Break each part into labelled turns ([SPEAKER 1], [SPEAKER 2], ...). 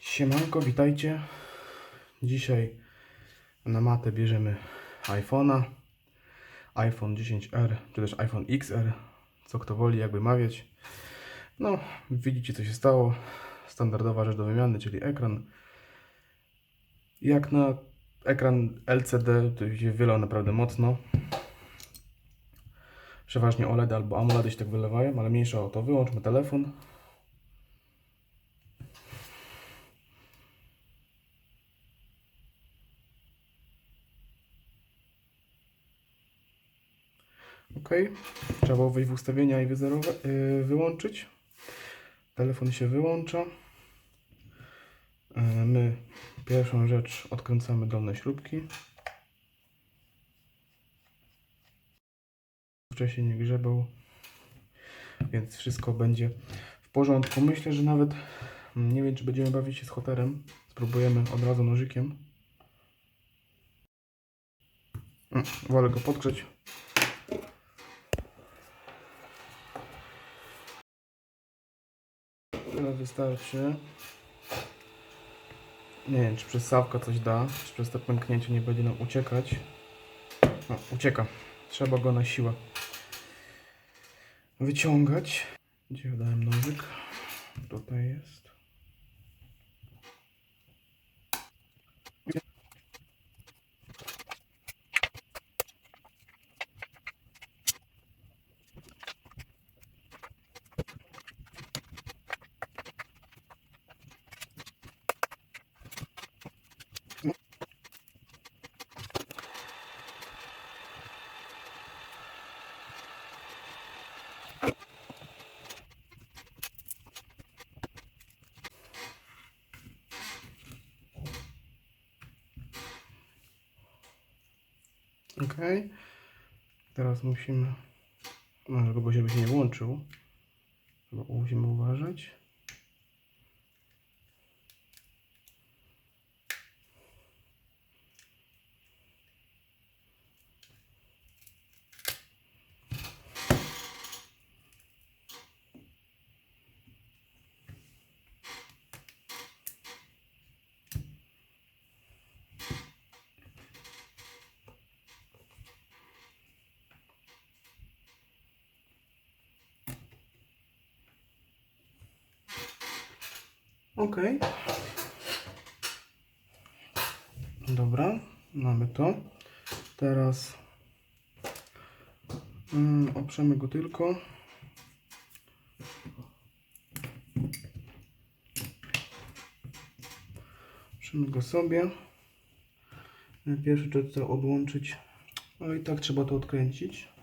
[SPEAKER 1] Siemanko, witajcie. Dzisiaj na matę bierzemy iPhone'a. iPhone 10R, czy też iPhone XR, co kto woli, jakby mawiać. No, widzicie co się stało. Standardowa rzecz do wymiany, czyli ekran. Jak na ekran LCD, to się wylał naprawdę mocno. Przeważnie OLED albo AMOLED się tak wylewają, ale mniejsza o to. Wyłączmy telefon. OK. Trzeba było wejść w ustawienia i yy, wyłączyć. Telefon się wyłącza. Yy, my pierwszą rzecz odkręcamy dolne śrubki. Wcześniej nie grzebał, więc wszystko będzie w porządku. Myślę, że nawet mm, nie wiem, czy będziemy bawić się z hoterem. Spróbujemy od razu nożykiem. Mm, Wolę go podgrzeć. Wystarczy. Nie wiem, czy przez sawka coś da, czy przez to pęknięcie nie będzie nam uciekać. Ucieka. Trzeba go na siłę wyciągać. Gdzie dałem nożyk? Tutaj jest. Ok. Teraz musimy. Żeby żeby się nie włączył. Musimy uważać. Ok. Dobra, mamy to. Teraz mm, oprzemy go tylko. Oprzemy go sobie. Pierwszy trzeba odłączyć. No i tak trzeba to odkręcić.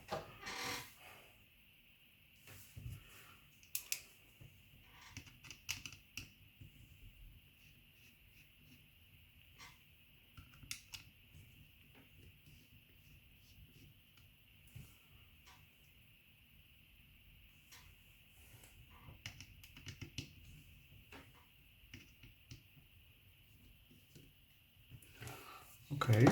[SPEAKER 1] Okej.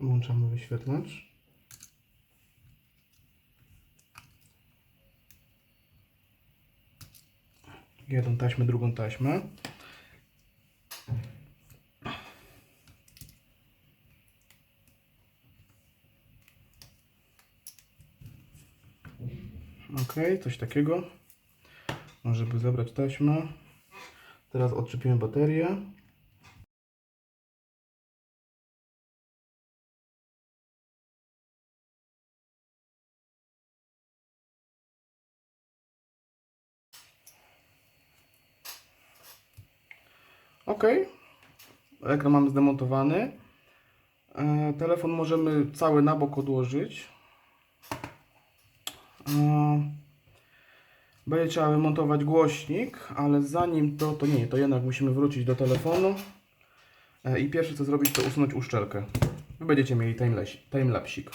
[SPEAKER 1] Włączamy wyświetlacz. Jedną taśmę, drugą taśmę. Ok, coś takiego. Może by zabrać taśmę. Teraz odczepimy baterię. Ok. Ekran mamy zdemontowany. E, telefon możemy cały na bok odłożyć. Będzie trzeba wymontować głośnik, ale zanim to, to nie, to jednak musimy wrócić do telefonu. E, I pierwsze co zrobić, to usunąć uszczelkę. Będziecie mieli timelapsik.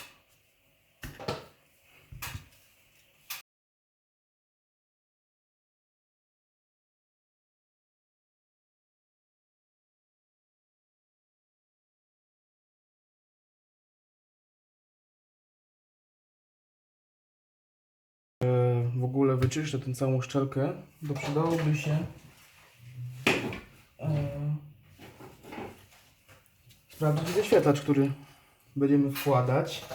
[SPEAKER 1] W ogóle wyczyszczę tę całą szczelkę, to przydałoby się e, sprawdzić wyświetlacz, który będziemy wkładać.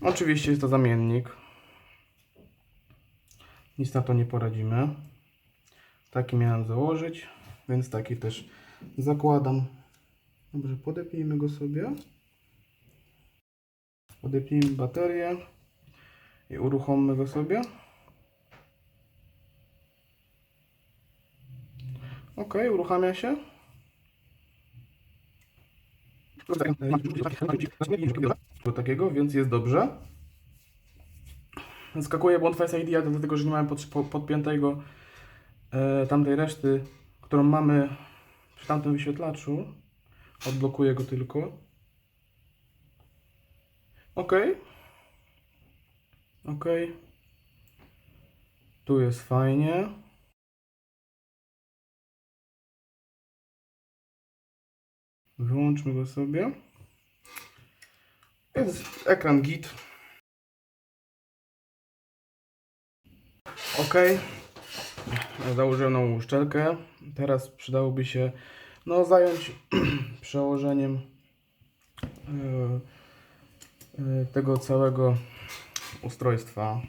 [SPEAKER 1] Oczywiście jest to zamiennik. Nic na to nie poradzimy. Taki miałem założyć, więc taki też zakładam. Dobrze, podepnijmy go sobie. Odepnijmy baterię i uruchommy go sobie. Ok, uruchamia się. Takiego, więc jest dobrze. Skakuje błąd Face ID, dlatego, że nie mamy pod, po- podpiętego e, tamtej reszty, którą mamy przy tamtym wyświetlaczu. Odblokuję go tylko. Ok. Ok. Tu jest fajnie. Wyłączmy go sobie. Jest ekran git. Ok. Założyłem nową uszczelkę. Teraz przydałoby się no, zająć przełożeniem yy, tego całego ustrojstwa.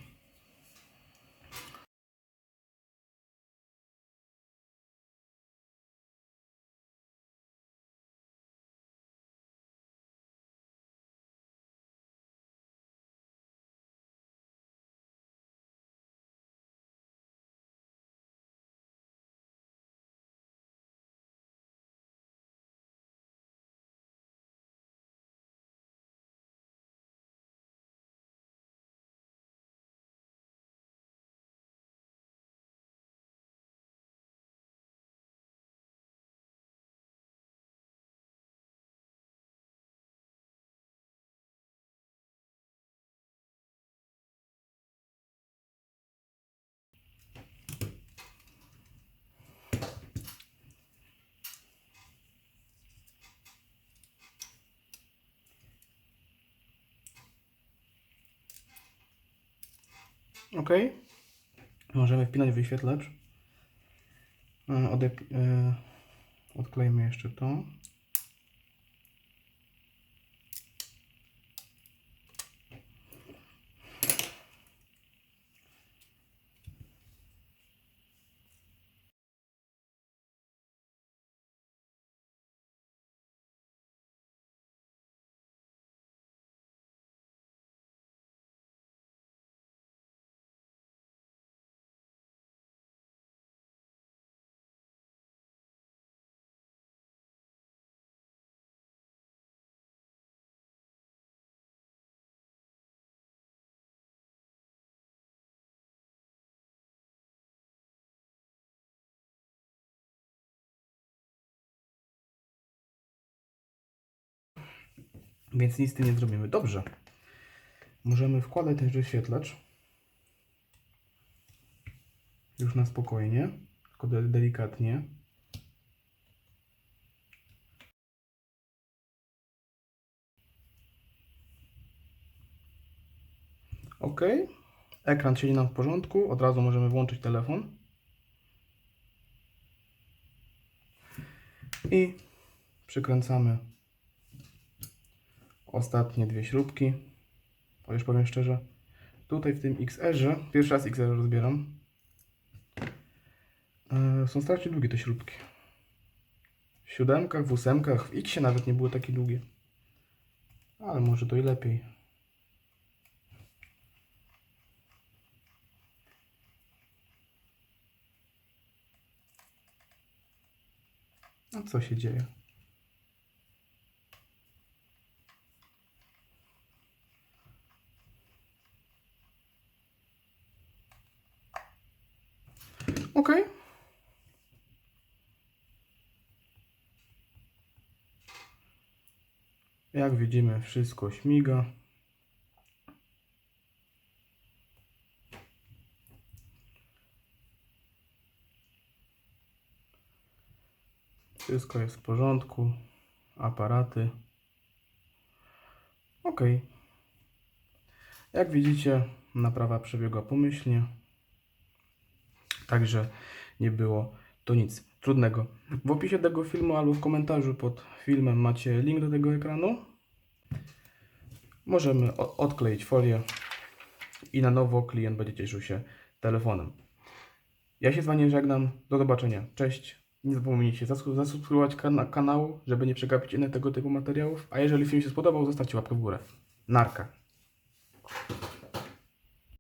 [SPEAKER 1] Ok. Możemy wpinać wyświetlacz. E, Odep- e, odklejmy jeszcze to. Więc nic z tym nie zrobimy. Dobrze. Możemy wkładać ten wyświetlacz. Już na spokojnie. Tylko de- delikatnie. Ok. Ekran siedzi nam w porządku, od razu możemy włączyć telefon. I przykręcamy ostatnie dwie śrubki. Chociaż powiem szczerze, tutaj w tym XR-ze, pierwszy raz XR rozbieram, e, są strasznie długie te śrubki. W siódemkach, w ósemkach, w X nawet nie były takie długie. Ale może to i lepiej. A co się dzieje? Ok. Jak widzimy, wszystko śmiga. Wszystko jest w porządku. Aparaty. Ok. Jak widzicie, naprawa przebiegła pomyślnie. Także nie było to nic trudnego. W opisie tego filmu albo w komentarzu pod filmem macie link do tego ekranu. Możemy odkleić folię i na nowo klient będzie cieszył się telefonem. Ja się z Wami żegnam. Do zobaczenia. Cześć. Nie zapomnijcie zasub- zasubskrybować kana- kanału, żeby nie przegapić innych tego typu materiałów. A jeżeli film się spodobał, zostawcie łapkę w górę. Narka.